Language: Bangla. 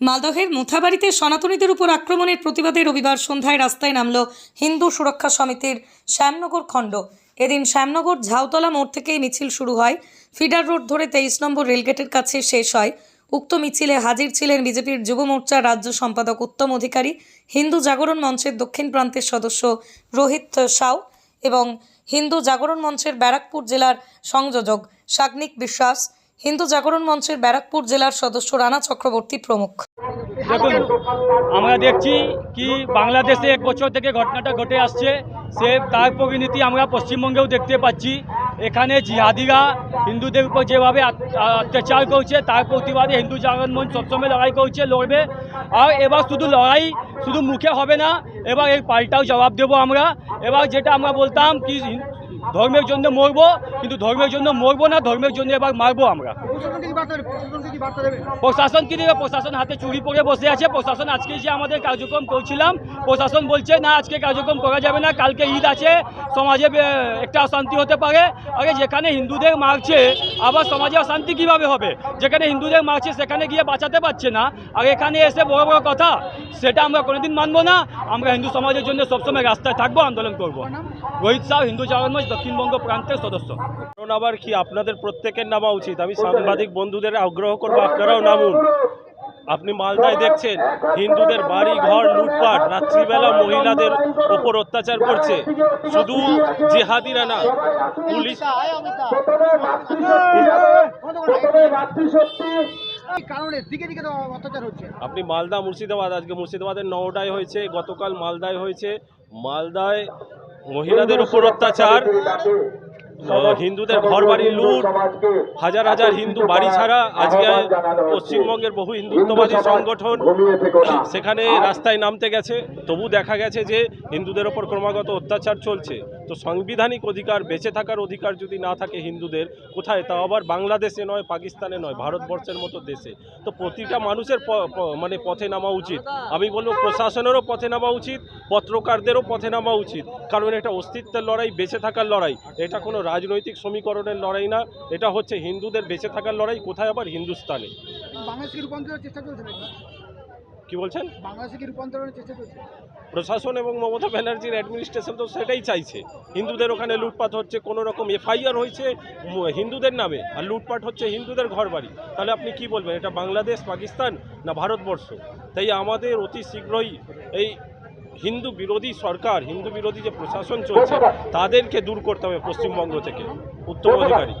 মালদহের মুথাবাড়িতে সনাতনীদের উপর আক্রমণের প্রতিবাদে রবিবার সন্ধ্যায় রাস্তায় নামল হিন্দু সুরক্ষা সমিতির শ্যামনগর খণ্ড। এদিন শ্যামনগর ঝাউতলা মোড় থেকেই মিছিল শুরু হয়। ফিডার রোড ধরে তেইশ নম্বর রেলগেটের কাছে শেষ হয়। উক্ত মিছিলে হাজির ছিলেন বিজেপির যুব মোর্চার রাজ্য সম্পাদক উত্তম অধিকারী, হিন্দু জাগরণ মঞ্চের দক্ষিণ প্রান্তের সদস্য রোহিত সাউ এবং হিন্দু জাগরণ মঞ্চের ব্যারাকপুর জেলার সংযোজক সাগ্নিক বিশ্বাস। হিন্দু জাগরণ মঞ্চের ব্যারাকপুর জেলার সদস্য রানা চক্রবর্তী প্রমুখ। দেখুন, আমরা দেখছি কি বাংলাদেশে এক বছর থেকে ঘটনাটা ঘটে আসছে। সে তার পরিণতি আমরা পশ্চিমবঙ্গেও দেখতে পাচ্ছি। এখানে জিহাদিরা হিন্দুদের উপর যেভাবে অত্যাচার করছে, তার প্রতিবাদে হিন্দু জাগরণ মঞ্চ সবসময় লড়াই করছে, লড়বে। আর এবার শুধু লড়াই, শুধু মুখে হবে না, এবার এর পাল্টাও জবাব দেবো আমরা। এবার যেটা আমরা বলতাম কি ধর্মের জন্য মরবো কিন্তু ধর্মের জন্য মরবো না ধর্মের জন্য এবার মারবো আমরা। প্রশাসন কি দেবে? প্রশাসন হাতে চুরি পরে বসে আছে। প্রশাসন আজকে যে আমাদের কার্যক্রম করছিলাম প্রশাসন বলছে না আজকে কার্যক্রম করা যাবে না কালকে ঈদ আছে সমাজে একটা অশান্তি হতে পারে। আরে যেখানে হিন্দুদের মারছে আবার সমাজে অশান্তি কীভাবে হবে? যেখানে হিন্দুদের মারছে সেখানে গিয়ে বাঁচাতে পারছে না। আর এখানে এসে বড় বড় কথা, সেটা আমরা কোনোদিন মানবো না। আমরা হিন্দু সমাজের জন্য সবসময় রাস্তায় থাকব, আন্দোলন করব। রোহিত সাহ, হিন্দু জাগরণ দক্ষিণবঙ্গ প্রান্তের সদস্য। কারণ আবার কি আপনাদের প্রত্যেকের নামা উচিত? আমি সাংবাদিক বন্ধুদের আগ্রহ করব, আপনারাও নামুন। আপনি মালদায় দেখছেন, হিন্দুদের বাড়ি ঘর লুটপাট, রাত্রিবেলা মহিলাদের ওপর অত্যাচার করছে। শুধু জেহাদিরা না, পুলিশ আপনি মালদা মুর্শিদাবাদ, আজকে মুর্শিদাবাদের নওডায় হয়েছে, গতকাল মালদায় হয়েছে। মালদায় মহিলাদের উপর অত্যাচার। হিন্দুদের ঘর বাড়ি লুট হাজার হাজার হিন্দু বাড়ি ছাড়া আজকে পশ্চিমবঙ্গের বহু হিন্দুত্ববাদী সংগঠন সেখানে রাস্তায় নামতে গেছে তবু দেখা গেছে যে হিন্দুদের ওপর ক্রমাগত অত্যাচার চলছে। তো সাংবিধানিক অধিকার বেঁচে থাকার অধিকার যদি না থাকে হিন্দুদের, কোথায়? তা আবার বাংলাদেশে নয়, পাকিস্তানে নয়, ভারতবর্ষের মতো দেশে। তো প্রতিটা মানুষের মানে পথে নামা উচিত। আমি বলব প্রশাসনেরও পথে নামা উচিত, পত্রকারদেরও পথে নামা উচিত। কারণ এটা অস্তিত্বের লড়াই, বেঁচে থাকার লড়াই। এটা কোনো রাজনৈতিক সমীকরণের লড়াই না, এটা হচ্ছে হিন্দুদের বেঁচে থাকার লড়াই, কোথায় আবার হিন্দুস্তানে? চেষ্টা কি বলছেন? বাংলাদেশকে রূপান্তরের চেষ্টা চলছে? প্রশাসন এবং মমতা ব্যানার্জির অ্যাডমিনিস্ট্রেশন তো সেটাই চাইছে। হিন্দুদের ওখানে লুটপাট হচ্ছে কোনো রকম এফআইআর হয়েছে হিন্দুদের নামে। আর লুটপাট হচ্ছে হিন্দুদের ঘরবাড়ি। তাহলে আপনি কি বলবেন এটা বাংলাদেশ পাকিস্তান না ভারতবর্ষ? তাই আমাদের অতি শীঘ্রই এই হিন্দু বিরোধী সরকার হিন্দু বিরোধী যে প্রশাসন চলছে তাদেরকে দূর করতে হবে পশ্চিমবঙ্গ থেকে। উত্তম অধিকারী।